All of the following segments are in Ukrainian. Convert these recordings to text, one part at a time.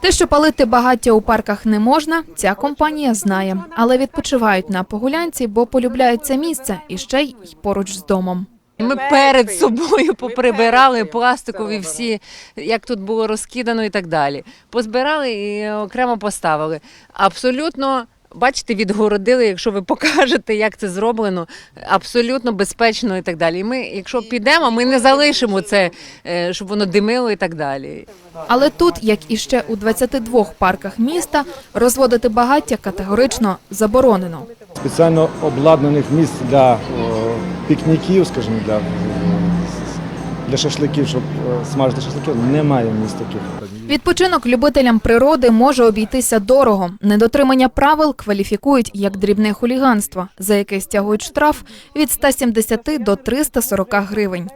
Те, що палити багаття у парках не можна, ця компанія знає, але відпочивають на погулянці, бо полюбляють це місце і ще й поруч з домом. Ми перед собою поприбирали пластикові всі, як тут було розкидано і так далі. Позбирали і окремо поставили. Абсолютно. Бачите, відгородили, якщо ви покажете, як це зроблено, абсолютно безпечно і так далі. І ми, якщо підемо, ми не залишимо це, е, щоб воно димило і так далі. Але тут, як і ще у 22 парках міста, розводити багаття категорично заборонено. спеціально обладнаних місць для о, пікніків, скажімо, для, для шашликів, щоб е, смажити шашлики, немає місць таких. Відпочинок любителям природи може обійтися дорого. Недотримання правил кваліфікують як дрібне хуліганство, за яке стягують штраф від 170 до 340 гривень.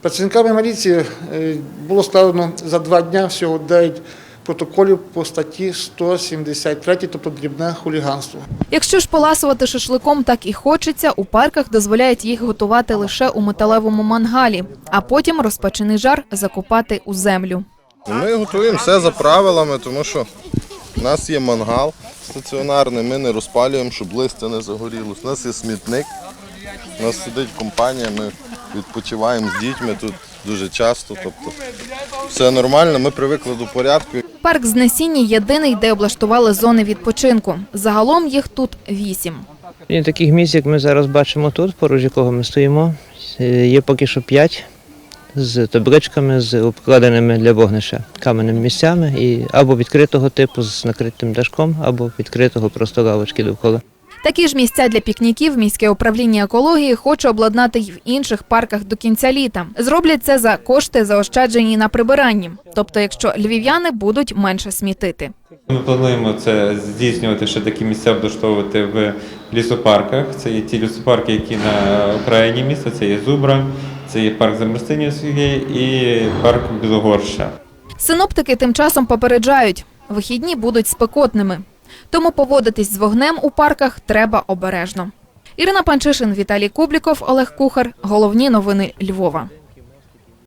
Працівниками міліції е, було складено за два дні всього 9 протоколів по статті 173, тобто дрібне хуліганство. Якщо ж поласувати шашликом так і хочеться, у парках дозволяють їх готувати лише у металевому мангалі, а потім розпечений жар закопати у землю. Ми готуємо все за правилами, тому що в нас є мангал стаціонарний, ми не розпалюємо, щоб листя не загорілося. У нас є смітник, у нас сидить компанія, ми відпочиваємо з дітьми тут дуже часто. Тобто все нормально, ми привикли до порядку. Парк Знесіння – єдиний, де облаштували зони відпочинку. Загалом їх тут вісім. І таких місць, як ми зараз бачимо тут, поруч якого ми стоїмо, е, є поки що п'ять з табличками, з обкладеними для вогнища каменними місцями і або відкритого типу з накритим дашком, або відкритого просто лавочки довкола. Такі ж місця для пікніків міське управління екології хоче обладнати й в інших парках до кінця літа. Зроблять це за кошти, заощаджені на прибиранні. Тобто, якщо львів'яни будуть менше смітити. Ми плануємо це здійснювати ще такі місця облаштовувати в лісопарках. Це є ті лісопарки, які на окраїні міста. Це є Зубра, це є парк Замерстинівський і парк Білогорща. Синоптики тим часом попереджають, вихідні будуть спекотними. Тому поводитись з вогнем у парках треба обережно. Ірина Панчишин, Віталій Кубліков, Олег Кухар. Головні новини Львова.